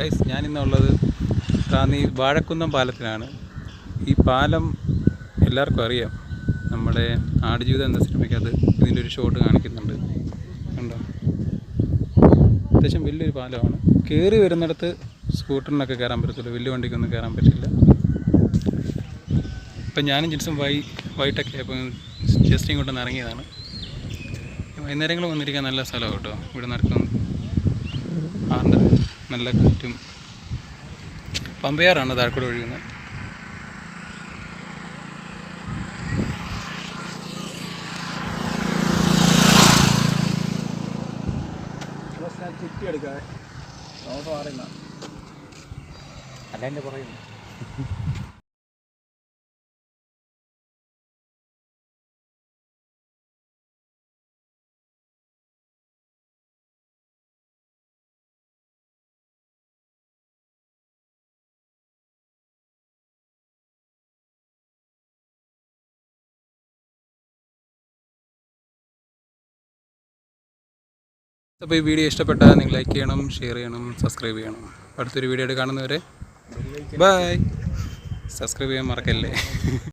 Guys ഞാനിന്നുള്ളത് കാന്നി Vazhakunnam പാലത്തിലാണ്. ഈ പാലം എല്ലാവർക്കും അറിയാം. നമ്മുടെ ആടുജീവിതം എന്ന സിനിമയ്ക്ക് അത് ഇതിന്റെ ഒരു ഷോട്ട് കാണിക്കുന്നുണ്ട്. കണ്ടോ? അത്യാവശ്യം വലിയൊരു പാലമാണ്. കയറി വരുന്നിടത്ത് സ്കൂട്ടറിനൊക്കെ കയറാൻ പറ്റത്തുള്ളൂ വലിയ വണ്ടിക്കൊന്നും കയറാൻ പറ്റില്ല. ഇപ്പം ഞാനും ജിൻസും വൈ വൈകിട്ടൊക്കെ അപ്പം ജസ്റ്റ് ഇങ്ങോട്ടൊന്ന് ഇറങ്ങിയതാണ്. വൈകുന്നേരങ്ങൾ വന്നിരിക്കാൻ നല്ല സ്ഥലമാണ് കേട്ടോ. ഇവിടെ നടക്കുന്നത് ആറിന്റെ നല്ല കാറ്റും പമ്പയാറാണ് താഴെക്കൂടെ ഒഴുകുന്നത്. അല്ല എന്നെ പറയുന്നു അപ്പോൾ ഈ വീഡിയോ ഇഷ്ടപ്പെട്ടാൽ നിങ്ങൾ ലൈക്ക് ചെയ്യണം ഷെയർ ചെയ്യണം സബ്സ്ക്രൈബ് ചെയ്യണം. അടുത്തൊരു വീഡിയോ ആയിട്ട് കാണുന്നവരെ ബൈ സബ്സ്ക്രൈബ് ചെയ്യാൻ മറക്കല്ലേ?